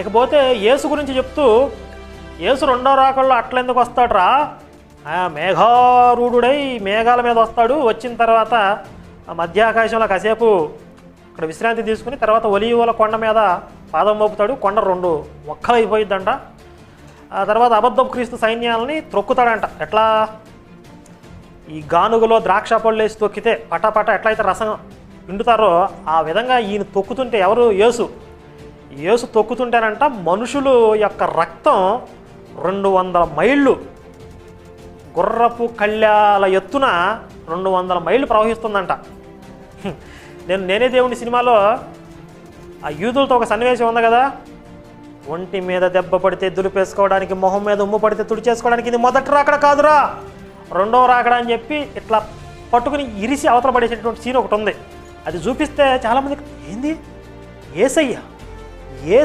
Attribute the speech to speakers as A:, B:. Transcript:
A: ఇకపోతే యేసు గురించి చెప్తూ యేసు రెండో రాకల్లో అట్లెందుకు వస్తాడురా? మేఘారూఢుడై మేఘాల మీద వస్తాడు. వచ్చిన తర్వాత మధ్యాకాశంలో కాసేపు అక్కడ విశ్రాంతి తీసుకుని తర్వాత ఒలియువల కొండ మీద పాదం మోపుతాడు. కొండ రెండు ఒక్కలైపోయిద్దంట. ఆ తర్వాత అబద్ధపు క్రీస్తు సైన్యాలని త్రొక్కుతాడంట. ఎట్లా? ఈ గానుగలో ద్రాక్ష పళ్ళు వేసి తొక్కితే పటాపట ఎట్లయితే రసం పిండుతారో ఆ విధంగా ఈయన తొక్కుతుంటే ఎవరు? యేసు. యేసు తొక్కుతుంటేనంట మనుషులు యొక్క రక్తం రెండు వందల మైళ్ళు గుర్రపు కళ్యాల ఎత్తున రెండు వందల మైళ్ళు ప్రవహిస్తుందంట. నేను నేనే దేవుని సినిమాలో ఆ యూదులతో ఒక సన్నివేశం ఉంది కదా? ఒంటి మీద దెబ్బ పడితే దులిపేసుకోవడానికి మొహం మీద ఉమ్ము పడితే తుడిచేసుకోవడానికి ఇది మొదటి రాకడ కాదురా! రెండవ రాకడ అని చెప్పి ఇట్లా పట్టుకుని ఇరిసి అవతల పడేసేటువంటి సీన్ ఒకటి ఉంది. అది చూపిస్తే చాలామందికి ఏంది? ఏసయ్య? ఏసయ్య